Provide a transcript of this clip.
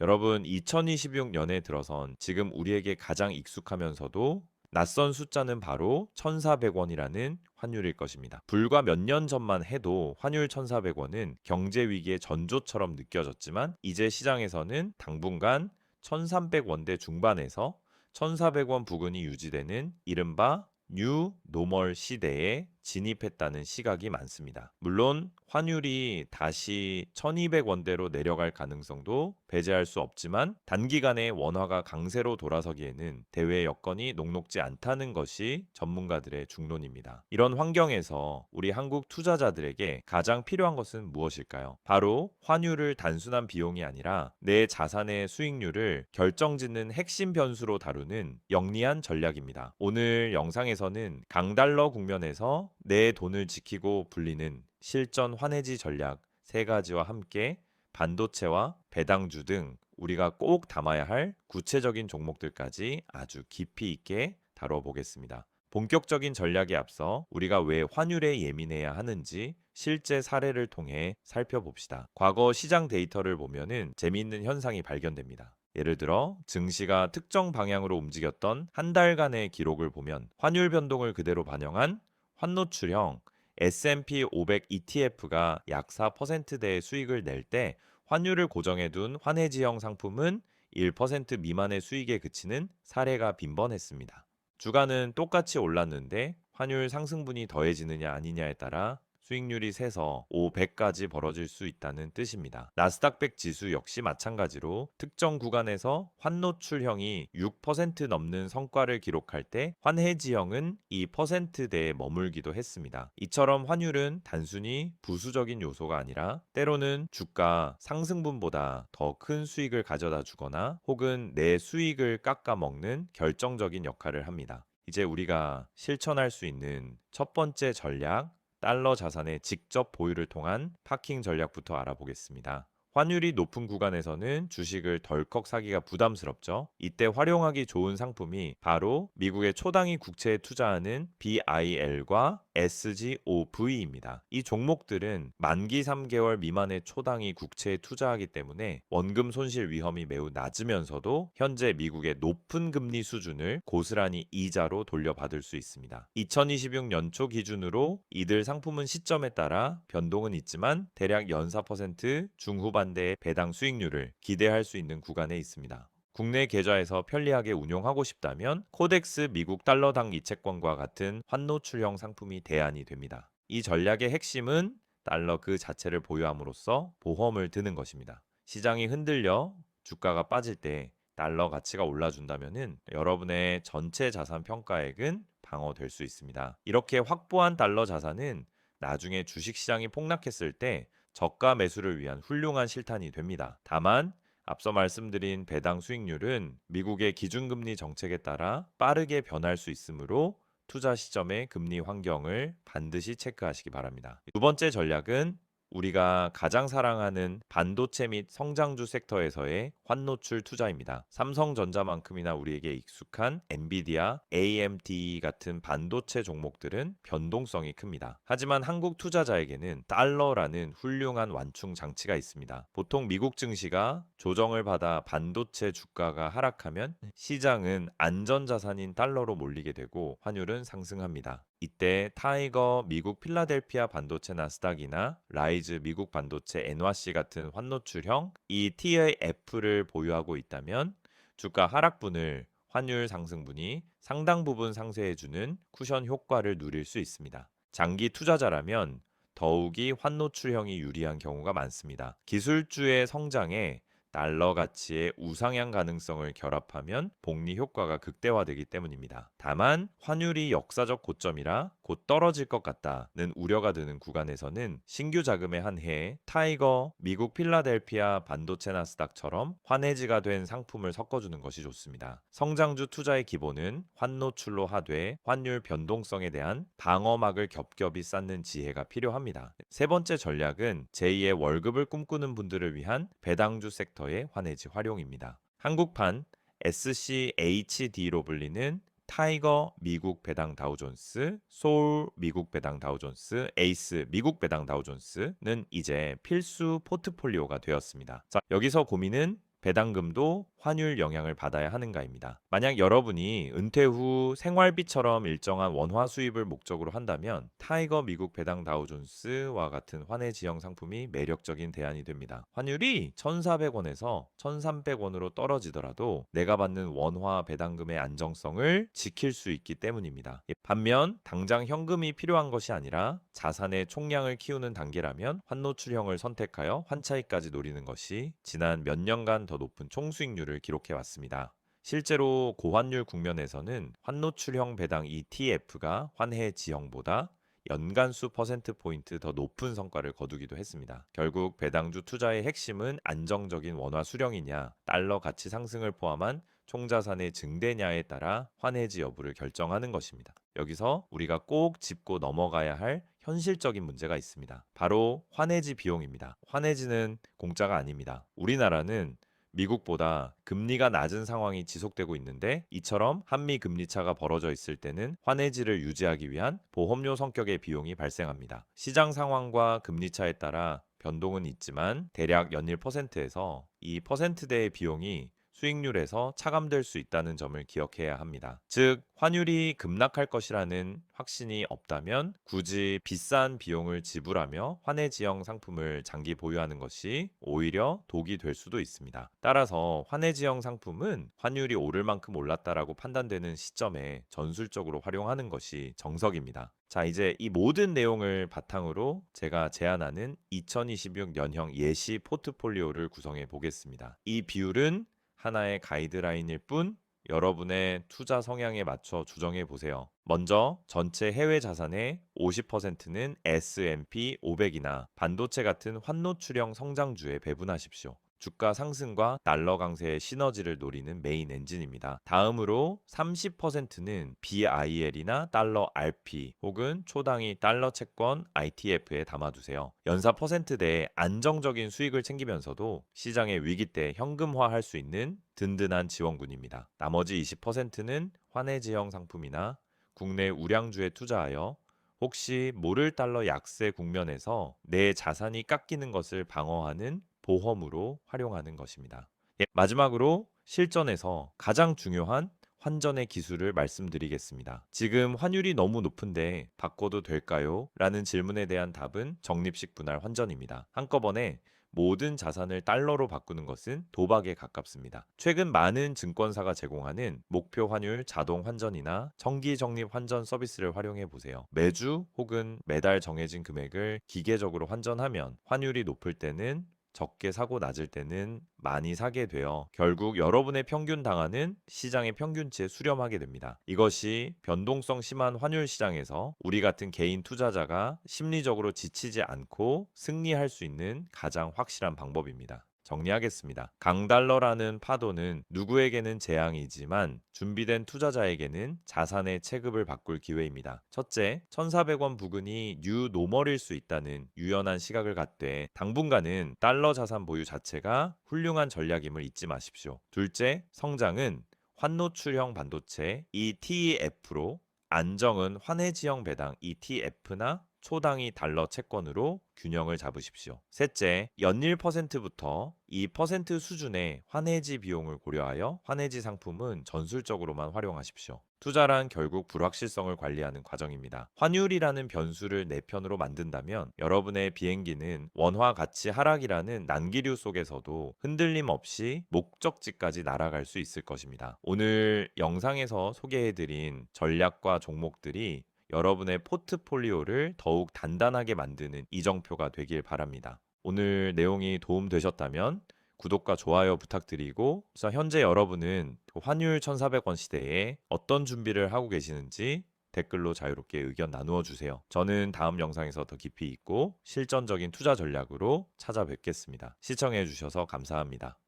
여러분 2026년에 들어선 지금 우리에게 가장 익숙하면서도 낯선 숫자는 바로 1,400원이라는 환율일 것입니다. 불과 몇 년 전만 해도 환율 1,400원은 경제 위기의 전조처럼 느껴졌지만 이제 시장에서는 당분간 1,300원대 중반에서 1,400원 부근이 유지되는 이른바 뉴 노멀 시대에 진입했다는 시각이 많습니다. 물론 환율이 다시 1200원대로 내려갈 가능성도 배제할 수 없지만 단기간에 원화가 강세로 돌아서기에는 대외 여건이 녹록지 않다는 것이 전문가들의 중론입니다. 이런 환경에서 우리 한국 투자자들에게 가장 필요한 것은 무엇일까요? 바로 환율을 단순한 비용이 아니라 내 자산의 수익률을 결정짓는 핵심 변수로 다루는 영리한 전략입니다. 오늘 영상에서는 강달러 국면에서 내 돈을 지키고 불리는 실전 환해지 전략 세 가지와 함께 반도체와 배당주 등 우리가 꼭 담아야 할 구체적인 종목들까지 아주 깊이 있게 다뤄보겠습니다. 본격적인 전략에 앞서 우리가 왜 환율에 예민해야 하는지 실제 사례를 통해 살펴봅시다. 과거 시장 데이터를 보면은 재미있는 현상이 발견됩니다. 예를 들어 증시가 특정 방향으로 움직였던 한 달간의 기록을 보면 환율 변동을 그대로 반영한 환노출형 S&P 500 ETF가 약 4%대의 수익을 낼 때 환율을 고정해둔 환해지형 상품은 1% 미만의 수익에 그치는 사례가 빈번했습니다. 주가는 똑같이 올랐는데 환율 상승분이 더해지느냐 아니냐에 따라 수익률이 세서 500까지 벌어질 수 있다는 뜻입니다. 나스닥 100 지수 역시 마찬가지로 특정 구간에서 환노출형이 6% 넘는 성과를 기록할 때 환해지형은 이 퍼센트대에 머물기도 했습니다. 이처럼 환율은 단순히 부수적인 요소가 아니라 때로는 주가 상승분보다 더 큰 수익을 가져다 주거나 혹은 내 수익을 깎아 먹는 결정적인 역할을 합니다. 이제 우리가 실천할 수 있는 첫 번째 전략, 달러 자산의 직접 보유를 통한 파킹 전략부터 알아보겠습니다. 환율이 높은 구간에서는 주식을 덜컥 사기가 부담스럽죠. 이때 활용하기 좋은 상품이 바로 미국의 초당이 국채에 투자하는 BIL과 SGOV입니다. 이 종목들은 만기 3개월 미만의 초당이 국채에 투자하기 때문에 원금 손실 위험이 매우 낮으면서도 현재 미국의 높은 금리 수준을 고스란히 이자로 돌려받을 수 있습니다. 2026 연초 기준으로 이들 상품은 시점에 따라 변동은 있지만 대략 연사 퍼센트 중후반 대의 배당 수익률을 기대할 수 있는 구간에 있습니다. 국내 계좌에서 편리하게 운용하고 싶다면 코덱스 미국 달러당 이체권과 같은 환노출형 상품이 대안이 됩니다. 이 전략의 핵심은 달러 그 자체를 보유함으로써 보험을 드는 것입니다. 시장이 흔들려 주가가 빠질 때 달러 가치가 올라준다면은 여러분의 전체 자산 평가액은 방어될 수 있습니다. 이렇게 확보한 달러 자산은 나중에 주식 시장이 폭락했을 때 저가 매수를 위한 훌륭한 실탄이 됩니다. 다만 앞서 말씀드린 배당 수익률은 미국의 기준금리 정책에 따라 빠르게 변할 수 있으므로 투자 시점의 금리 환경을 반드시 체크하시기 바랍니다. 두 번째 전략은 우리가 가장 사랑하는 반도체 및 성장주 섹터에서의 환노출 투자입니다. 삼성전자만큼이나 우리에게 익숙한 엔비디아, AMD 같은 반도체 종목들은 변동성이 큽니다. 하지만 한국 투자자에게는 달러라는 훌륭한 완충 장치가 있습니다. 보통 미국 증시가 조정을 받아 반도체 주가가 하락하면 시장은 안전자산인 달러로 몰리게 되고 환율은 상승합니다. 이때 타이거 미국 필라델피아 반도체 나스닥이나 라이즈 미국 반도체 NYC 같은 환노출형 이 TAF를 보유하고 있다면 주가 하락분을 환율 상승분이 상당 부분 상쇄해주는 쿠션 효과를 누릴 수 있습니다. 장기 투자자라면 더욱이 환노출형이 유리한 경우가 많습니다. 기술주의 성장에 달러 가치의 우상향 가능성을 결합하면 복리 효과가 극대화되기 때문입니다. 다만 환율이 역사적 고점이라 곧 떨어질 것 같다는 우려가 드는 구간에서는 신규 자금의 한 해에 타이거, 미국 필라델피아 반도체 나스닥처럼 환해지가 된 상품을 섞어주는 것이 좋습니다. 성장주 투자의 기본은 환노출로 하되 환율 변동성에 대한 방어막을 겹겹이 쌓는 지혜가 필요합니다. 세 번째 전략은 제2의 월급을 꿈꾸는 분들을 위한 배당주 섹터 섹터의 환해지 활용입니다. 한국판 SCHD로 불리는 타이거 미국 배당 다우존스, 소울 미국 배당 다우존스, 에이스 미국 배당 다우존스는 이제 필수 포트폴리오가 되었습니다. 자, 여기서 고민은 배당금도 환율 영향을 받아야 하는가입니다. 만약 여러분이 은퇴 후 생활비처럼 일정한 원화 수입을 목적으로 한다면 타이거 미국 배당 다우존스와 같은 환해 지형 상품이 매력적인 대안이 됩니다. 환율이 1,400원에서 1,300원으로 떨어지더라도 내가 받는 원화 배당금의 안정성을 지킬 수 있기 때문입니다. 반면 당장 현금이 필요한 것이 아니라 자산의 총량을 키우는 단계라면 환노출형을 선택하여 환차익까지 노리는 것이 지난 몇 년간 더 높은 총수익률을 기록해 왔습니다. 실제로 고환율 국면에서는 환노출형 배당 ETF가 환해 지형보다 연간수 퍼센트 포인트 더 높은 성과를 거두기도 했습니다. 결국 배당주 투자의 핵심은 안정적인 원화 수령이냐, 달러 가치 상승을 포함한 총자산의 증대냐에 따라 환해지 여부를 결정하는 것입니다. 여기서 우리가 꼭 짚고 넘어가야 할 현실적인 문제가 있습니다. 바로 환해지 비용입니다. 환해지는 공짜가 아닙니다. 우리나라는 미국보다 금리가 낮은 상황이 지속되고 있는데 이처럼 한미 금리 차가 벌어져 있을 때는 환해지를 유지하기 위한 보험료 성격의 비용이 발생합니다. 시장 상황과 금리 차에 따라 변동은 있지만 대략 연일 퍼센트에서 이 퍼센트대의 비용이 수익률에서 차감될 수 있다는 점을 기억해야 합니다. 즉, 환율이 급락할 것이라는 확신이 없다면 굳이 비싼 비용을 지불하며 환해 지형 상품을 장기 보유하는 것이 오히려 독이 될 수도 있습니다. 따라서 환해 지형 상품은 환율이 오를 만큼 올랐다라고 판단되는 시점에 전술적으로 활용하는 것이 정석입니다. 자, 이제 이 모든 내용을 바탕으로 제가 제안하는 2026년형 예시 포트폴리오를 구성해 보겠습니다. 이 비율은 하나의 가이드라인일 뿐 여러분의 투자 성향에 맞춰 조정해 보세요. 먼저 전체 해외 자산의 50%는 S&P 500이나 반도체 같은 환노출형 성장주에 배분하십시오. 주가 상승과 달러 강세의 시너지를 노리는 메인 엔진입니다. 다음으로 30%는 BIL이나 달러 RP 혹은 초당위 달러 채권 ITF에 담아두세요. 연사 퍼센트대의 안정적인 수익을 챙기면서도 시장의 위기 때 현금화할 수 있는 든든한 지원군입니다. 나머지 20%는 환해 지형 상품이나 국내 우량주에 투자하여 혹시 모를 달러 약세 국면에서 내 자산이 깎이는 것을 방어하는 보험으로 활용하는 것입니다. 예, 마지막으로 실전에서 가장 중요한 환전의 기술을 말씀드리겠습니다. 지금 환율이 너무 높은데 바꿔도 될까요? 라는 질문에 대한 답은 적립식 분할 환전입니다. 한꺼번에 모든 자산을 달러로 바꾸는 것은 도박에 가깝습니다. 최근 많은 증권사가 제공하는 목표 환율 자동 환전이나 정기 적립 환전 서비스를 활용해 보세요. 매주 혹은 매달 정해진 금액을 기계적으로 환전하면 환율이 높을 때는 적게 사고 낮을 때는 많이 사게 되어 결국 여러분의 평균 당하는 시장의 평균치에 수렴하게 됩니다. 이것이 변동성 심한 환율 시장에서 우리 같은 개인 투자자가 심리적으로 지치지 않고 승리할 수 있는 가장 확실한 방법입니다. 정리하겠습니다. 강달러라는 파도는 누구에게는 재앙이지만 준비된 투자자에게는 자산의 체급을 바꿀 기회입니다. 첫째, 1,400원 부근이 뉴 노멀일 수 있다는 유연한 시각을 갖되 당분간은 달러 자산 보유 자체가 훌륭한 전략임을 잊지 마십시오. 둘째, 성장은 환노출형 반도체 ETF로 안정은 환해지형 배당 ETF나 초당이 달러 채권으로 균형을 잡으십시오. 셋째, 연일 퍼센트부터 2% 수준의 환해지 비용을 고려하여 환해지 상품은 전술적으로만 활용하십시오. 투자란 결국 불확실성을 관리하는 과정입니다. 환율이라는 변수를 내 편으로 만든다면 여러분의 비행기는 원화 가치 하락이라는 난기류 속에서도 흔들림 없이 목적지까지 날아갈 수 있을 것입니다. 오늘 영상에서 소개해드린 전략과 종목들이 여러분의 포트폴리오를 더욱 단단하게 만드는 이정표가 되길 바랍니다. 오늘 내용이 도움되셨다면 구독과 좋아요 부탁드리고 현재 여러분은 환율 1,400원 시대에 어떤 준비를 하고 계시는지 댓글로 자유롭게 의견 나누어 주세요. 저는 다음 영상에서 더 깊이 있고 실전적인 투자 전략으로 찾아뵙겠습니다. 시청해 주셔서 감사합니다.